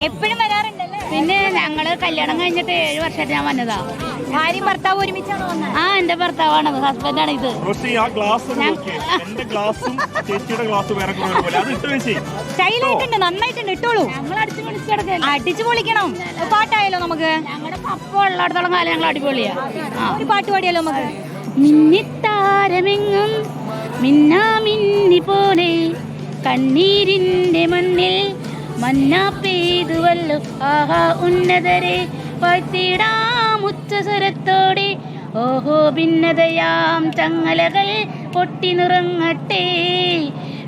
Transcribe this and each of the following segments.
എപ്പോഴും വരാറുണ്ടല്ലേ? പിന്നെ ഞങ്ങൾ കല്യാണം കഴിഞ്ഞിട്ട് ഏഴ് വർഷമായിട്ട് ഞാൻ വന്നതാ. ഭാര്യയും ഭർത്താവ് ഒരുമിച്ചാണ് വന്നത് ആ എന്റെ ഭർത്താവാണ് ഹസ്ബൻഡാണ് ഇത് റോഷി ആ ഗ്ലാസ് എന്റെ ഗ്ലാസും ചേച്ചിയുടെ ഗ്ലാസ് വേറെ സ്റ്റൈലായിട്ടുണ്ട്. നന്നായിട്ടുണ്ട്. ഇട്ടോളൂ. ഞങ്ങൾ അടിച്ചു പൊളിച്ച് കിടക്കല്ല? അടിച്ചു പൊളിക്കണം. പാട്ടായാലോ നമുക്ക്? ഞങ്ങളുടെ പപ്പ ഉള്ളിടത്തോളം കാലം ഞങ്ങൾ അടിപൊളിയാ. ഒരു പാട്ട് പാടിയാലോ നമുക്ക്? മിന്നിത്താരമെങ്ങും മിന്നാ മിന്നി പോലെ കണ്ണീരിന്റെ മണ്ണിൽ മന്നാ പെയ്തുവല്ലോ ആഹാ ഉന്നതരെ വാഴ്ത്തിടാമുച്ചസ്വരത്തോടെ ഓഹോ ഭിന്നതയാം ചങ്ങലകൾ പൊട്ടി നിറങ്ങട്ടെ.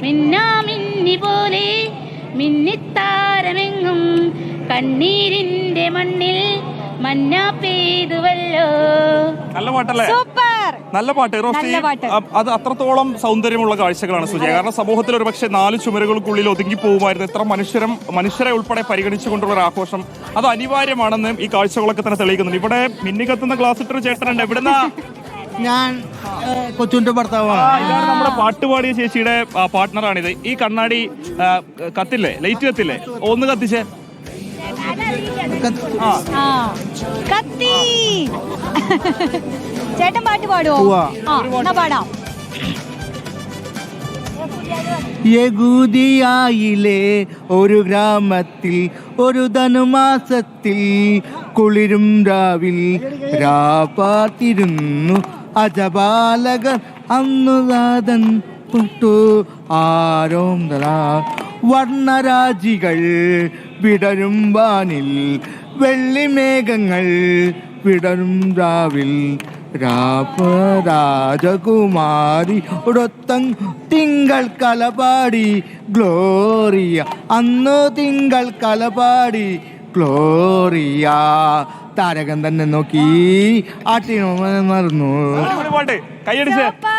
മിന്നാ മിന്നി പോലെ മിന്നിത്താരമെങ്ങും കണ്ണീരിന്റെ മണ്ണിൽ മന്നാ പെയ്തുവല്ലോ. നല്ല പാട്ടല്ലേ? നല്ല പാട്ട്. അത് അത്രത്തോളം സൗന്ദര്യമുള്ള കാഴ്ചകളാണ് സുജയ. കാരണം സമൂഹത്തിൽ ഒരു പക്ഷേ നാല് ചുമരുകൾക്കുള്ളിൽ ഒതുങ്ങി പോകുമായിരുന്നു എത്ര മനുഷ്യരും മനുഷ്യരെ ഉൾപ്പെടെ പരിഗണിച്ചുകൊണ്ടുള്ള ഒരു ആഘോഷം. അത് അനിവാര്യമാണെന്ന് ഈ കാഴ്ചകളൊക്കെ തന്നെ തെളിയിക്കുന്നുണ്ട്. ഇവിടെ മിന്നി കത്തുന്ന ഗ്ലാസ് ഇട്ടൊരു ചേട്ടനുണ്ട്. എവിടുന്നാ? ഞാൻ കൊച്ചുവിന്റെ ഭർത്താവാണ്. ഇതാണ് നമ്മുടെ പാട്ടുപാടിയ ചേച്ചിയുടെ പാർട്ട്ണറാണിത്. ഈ കണ്ണാടി കത്തില്ലേ? ലൈറ്റ് കത്തില്ലേ? ഒന്ന് കത്തിച്ചേ. കത്തി. ചേട്ടൻ പാട്ട് പാടുവോ. ആ എന്നാ പാടാം. യഗൂദിയായിലെ ഒരു ഗ്രാമത്തിൽ ഒരു ധനുമാസത്തിൽ കുളിരും രാവിൽ. രാപ്പാത്തിരുന്നു അജപാലകർ അന്നു നാഥൻ പുട്ടു ആരോന്തല വർണരാജികൾ വിടരും വാനിൽ വെള്ളിമേഘങ്ങൾ വിടരും രാവിൽ. രാജകുമാരി ഒരൊത്തം തിങ്കൾ കലപാടി. ഗ്ലോറിയ അന്ന് തിങ്കൾ കലപാടി. ഗ്ലോറിയ. താരകൻ തന്നെ നോക്കി. ആട്ടിനോ മറന്നു. കൈയടിച്ച്.